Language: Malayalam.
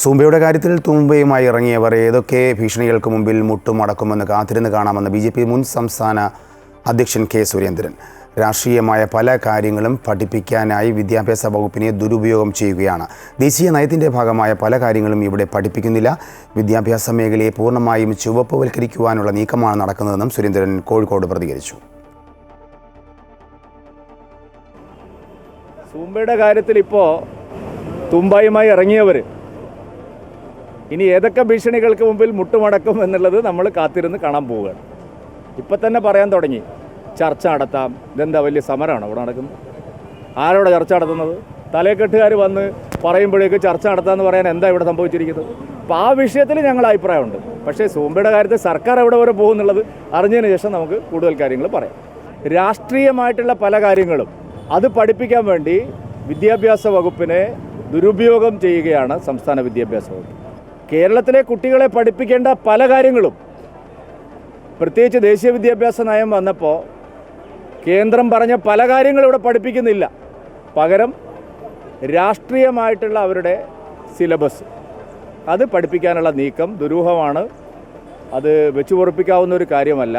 സൂംബയുടെ കാര്യത്തിൽ തൂമ്പയുമായി ഇറങ്ങിയവർ ഏതൊക്കെ ഭീഷണികൾക്ക് മുമ്പിൽ മുട്ടുമടക്കുമെന്ന് കാത്തിരുന്ന് കാണാമെന്ന് ബി ജെ പി മുൻ സംസ്ഥാന അധ്യക്ഷൻ കെ സുരേന്ദ്രൻ. രാഷ്ട്രീയമായ പല കാര്യങ്ങളും പഠിപ്പിക്കാനായി വിദ്യാഭ്യാസ വകുപ്പിനെ ദുരുപയോഗം ചെയ്യുകയാണ്. ദേശീയ നയത്തിന്റെ ഭാഗമായ പല കാര്യങ്ങളും ഇവിടെ പഠിപ്പിക്കുന്നില്ല. വിദ്യാഭ്യാസ മേഖലയെ പൂർണമായും ചുവപ്പുവൽക്കരിക്കുവാനുള്ള നീക്കമാണ് നടക്കുന്നതെന്നും സുരേന്ദ്രൻ കോഴിക്കോട് പ്രതികരിച്ചു. തുമ്പയുടെ കാര്യത്തിൽ ഇപ്പോൾ തുമ്പായുമായി ഇറങ്ങിയവർ ഇനി ഏതൊക്കെ ഭീഷണികൾക്ക് മുമ്പിൽ മുട്ടുമടക്കും എന്നുള്ളത് നമ്മൾ കാത്തിരുന്ന് കാണാൻ പോവുകയാണ്. ഇപ്പം തന്നെ പറയാൻ തുടങ്ങി. ചർച്ച നടത്താം. ഇതെന്താ വലിയ സമരമാണ് ഇവിടെ നടക്കുന്നത്? ആരോടെ ചർച്ച നടത്തുന്നത്? തലേക്കെട്ടുകാർ വന്ന് പറയുമ്പോഴേക്ക് ചർച്ച നടത്താമെന്ന് പറയാൻ എന്താ ഇവിടെ സംഭവിച്ചിരിക്കുന്നത്? അപ്പോൾ ആ വിഷയത്തിൽ ഞങ്ങൾ അഭിപ്രായമുണ്ട്. പക്ഷേ സോമ്പയുടെ കാര്യത്തിൽ സർക്കാർ എവിടെ വരെ പോകുന്നുള്ളത് അറിഞ്ഞതിന് ശേഷം നമുക്ക് കൂടുതൽ കാര്യങ്ങൾ പറയാം. രാഷ്ട്രീയമായിട്ടുള്ള പല കാര്യങ്ങളും അത് പഠിപ്പിക്കാൻ വേണ്ടി വിദ്യാഭ്യാസ വകുപ്പിനെ ദുരുപയോഗം ചെയ്യുകയാണ് സംസ്ഥാന വിദ്യാഭ്യാസ വകുപ്പ്. കേരളത്തിലെ കുട്ടികളെ പഠിപ്പിക്കേണ്ട പല കാര്യങ്ങളും. പ്രത്യേകിച്ച് ദേശീയ വിദ്യാഭ്യാസ നയം വന്നപ്പോൾ കേന്ദ്രം പറഞ്ഞ പല കാര്യങ്ങളും ഇവിടെ പഠിപ്പിക്കുന്നില്ല. പകരം രാഷ്ട്രീയമായിട്ടുള്ള അവരുടെ സിലബസ് അത് പഠിപ്പിക്കാനുള്ള നീക്കം ദുരൂഹമാണ്. അത് വെച്ചു പൊറപ്പിക്കാവുന്ന ഒരു കാര്യമല്ല.